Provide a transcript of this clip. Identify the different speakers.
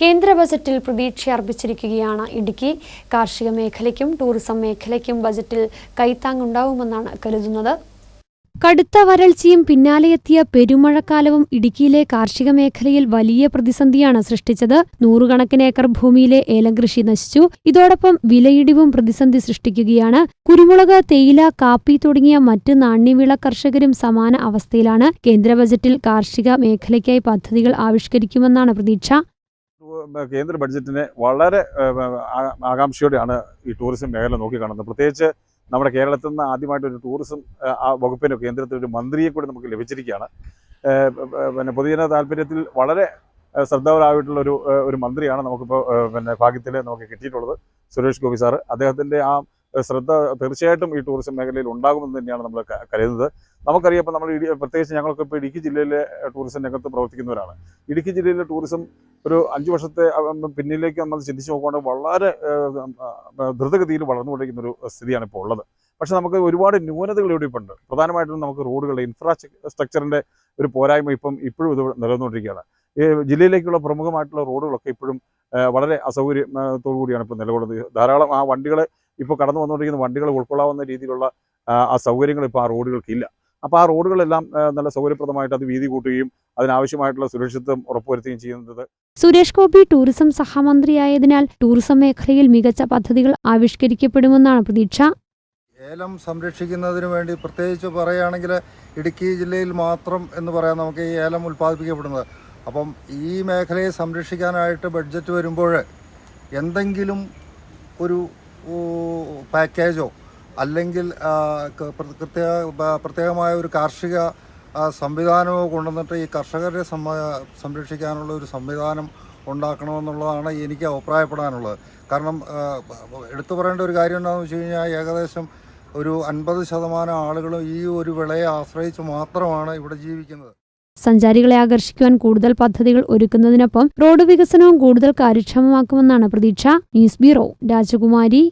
Speaker 1: കേന്ദ്ര ബജറ്റിൽ പ്രതീക്ഷ അർപ്പിച്ചിരിക്കുകയാണ്. ഇടുക്കി കാർഷിക മേഖലയ്ക്കും ടൂറിസം മേഖലയ്ക്കും ബജറ്റിൽ കൈത്താങ്ങുണ്ടാവുമെന്നാണ് കരുതുന്നത്. കടുത്ത വരൾച്ചയും പിന്നാലെയെത്തിയ പെരുമഴക്കാലവും ഇടുക്കിയിലെ കാർഷിക മേഖലയിൽ വലിയ പ്രതിസന്ധിയാണ് സൃഷ്ടിച്ചത്. നൂറുകണക്കിന് ഏക്കർ ഭൂമിയിലെ ഏലം കൃഷി നശിച്ചു. ഇതോടൊപ്പം വിലയിടിവും പ്രതിസന്ധി സൃഷ്ടിക്കുകയാണ്. കുരുമുളക് തേയില കാപ്പി തുടങ്ങിയ മറ്റ് നാണ്യവിള കർഷകരും സമാന അവസ്ഥയിലാണ്. കേന്ദ്ര ബജറ്റിൽ കാർഷിക മേഖലയ്ക്കായി പദ്ധതികൾ ആവിഷ്കരിക്കുമെന്നാണ് പ്രതീക്ഷ.
Speaker 2: കേന്ദ്ര ബഡ്ജറ്റിനെ വളരെ ആകാംക്ഷയോടെയാണ് ഈ ടൂറിസം മേഖല നോക്കിക്കാണുന്നത് പ്രത്യേകിച്ച് നമ്മുടെ കേരളത്തിൽ നിന്ന് ആദ്യമായിട്ട് ഒരു ടൂറിസം വകുപ്പിന് കേന്ദ്രത്തിൽ ഒരു മന്ത്രിയെ കൂടി നമുക്ക് ലഭിച്ചിരിക്കുകയാണ്. പിന്നെ പൊതുജന താല്പര്യത്തിൽ വളരെ ശ്രദ്ധാവരായിട്ടുള്ള ഒരു ഒരു മന്ത്രിയാണ് നമുക്കിപ്പോൾ പിന്നെ ഭാഗ്യത്തിൽ നമുക്ക് കിട്ടിയിട്ടുള്ളത് സുരേഷ് ഗോപി സാറ്. അദ്ദേഹത്തിന്റെ ആ ശ്രദ്ധ തീർച്ചയായിട്ടും ഈ ടൂറിസം മേഖലയിൽ ഉണ്ടാകുമെന്ന് തന്നെയാണ് നമ്മൾ കരുതുന്നത്. നമുക്കറിയാം ഇപ്പോൾ നമ്മൾ ഇടി- പ്രത്യേകിച്ച് ഞങ്ങൾക്ക് ഇപ്പോൾ ഇടുക്കി ജില്ലയിലെ ടൂറിസം രംഗത്ത് പ്രവർത്തിക്കുന്നവരാണ്. ഇടുക്കി ജില്ലയിലെ ടൂറിസം ഒരു അഞ്ച് വർഷത്തെ പിന്നിലേക്ക് നമ്മൾ ചിന്തിച്ച് നോക്കുകയാണെങ്കിൽ വളരെ ദ്രുതഗതിയിൽ വളർന്നുകൊണ്ടിരിക്കുന്ന ഒരു സ്ഥിതിയാണ് ഇപ്പോൾ ഉള്ളത്. പക്ഷെ നമുക്ക് ഒരുപാട് ന്യൂനതകൾ ഇവിടെ ഇപ്പോൾ ഉണ്ട്. പ്രധാനമായിട്ടും നമുക്ക് റോഡുകളുടെ ഇൻഫ്രാസ്ട്രക്ചറിന്റെ ഒരു പോരായ്മ ഇപ്പം ഇപ്പോഴും ഇത് നിലനിന്നുകൊണ്ടിരിക്കുകയാണ്. ഈ ജില്ലയിലേക്കുള്ള പ്രമുഖമായിട്ടുള്ള റോഡുകളൊക്കെ ഇപ്പോഴും വളരെ അസൗകര്യത്തോടു കൂടിയാണ് ഇപ്പോൾ നിലകൊള്ളുന്നത്. ധാരാളം ആ വണ്ടികൾ ഇപ്പോൾ കടന്നു വന്നുകൊണ്ടിരിക്കുന്ന വണ്ടികൾ ഉൾക്കൊള്ളാവുന്ന രീതിയിലുള്ള ആ സൗകര്യങ്ങൾ ഇപ്പോൾ ആ റോഡുകൾക്കില്ല. അപ്പോൾ ആ റോഡുകളെല്ലാം നല്ല സൗകര്യപ്രദമായിട്ട് അത് വീതി കൂട്ടുകയും അതിനാവശ്യമായിട്ടുള്ള സുരക്ഷിതത്വം ഉറപ്പുവരുത്തുകയും ചെയ്യുന്നത്
Speaker 1: സുരേഷ് ഗോപി ടൂറിസം സഹമന്ത്രിയായതിനാൽ ടൂറിസം മേഖലയിൽ മികച്ച പദ്ധതികൾ ആവിഷ്കരിക്കപ്പെടുമെന്നാണ് പ്രതീക്ഷ.
Speaker 3: ഏലം സംരക്ഷിക്കുന്നതിന് വേണ്ടി പ്രത്യേകിച്ച് പറയുകയാണെങ്കിൽ ഇടുക്കി ജില്ലയിൽ മാത്രം എന്ന് പറയാം നമുക്ക് ഈ ഏലം ഉൽപ്പാദിപ്പിക്കപ്പെടുന്നത്. അപ്പം ഈ മേഖലയെ സംരക്ഷിക്കാനായിട്ട് ബഡ്ജറ്റ് വരുമ്പോൾ എന്തെങ്കിലും ഒരു പാക്കേജോ അല്ലെങ്കിൽ പ്രത്യേക പ്രത്യേകമായ ഒരു കാർഷിക സംവിധാനമോ കൊണ്ടുവന്നിട്ട് ഈ കർഷകരെ സംരക്ഷിക്കാനുള്ള ഒരു സംവിധാനം ഉണ്ടാക്കണമെന്നുള്ളതാണ് എനിക്ക് അഭിപ്രായപ്പെടാനുള്ളത്. കാരണം എടുത്തു പറയേണ്ട ഒരു കാര്യം എന്താണെന്ന് വെച്ച് കഴിഞ്ഞാൽ ഏകദേശം ഒരു അൻപത് ശതമാനം ആളുകളും ഈ ഒരു വിളയെ ആശ്രയിച്ച് മാത്രമാണ് ഇവിടെ ജീവിക്കുന്നത്.
Speaker 1: സഞ്ചാരികളെ ആകർഷിക്കുവാൻ കൂടുതൽ പദ്ധതികൾ ഒരുക്കുന്നതിനൊപ്പം റോഡ് വികസനവും കൂടുതൽ കാര്യക്ഷമമാക്കുമെന്നാണ് പ്രതീക്ഷ. ന്യൂസ് ബ്യൂറോ രാജകുമാരി.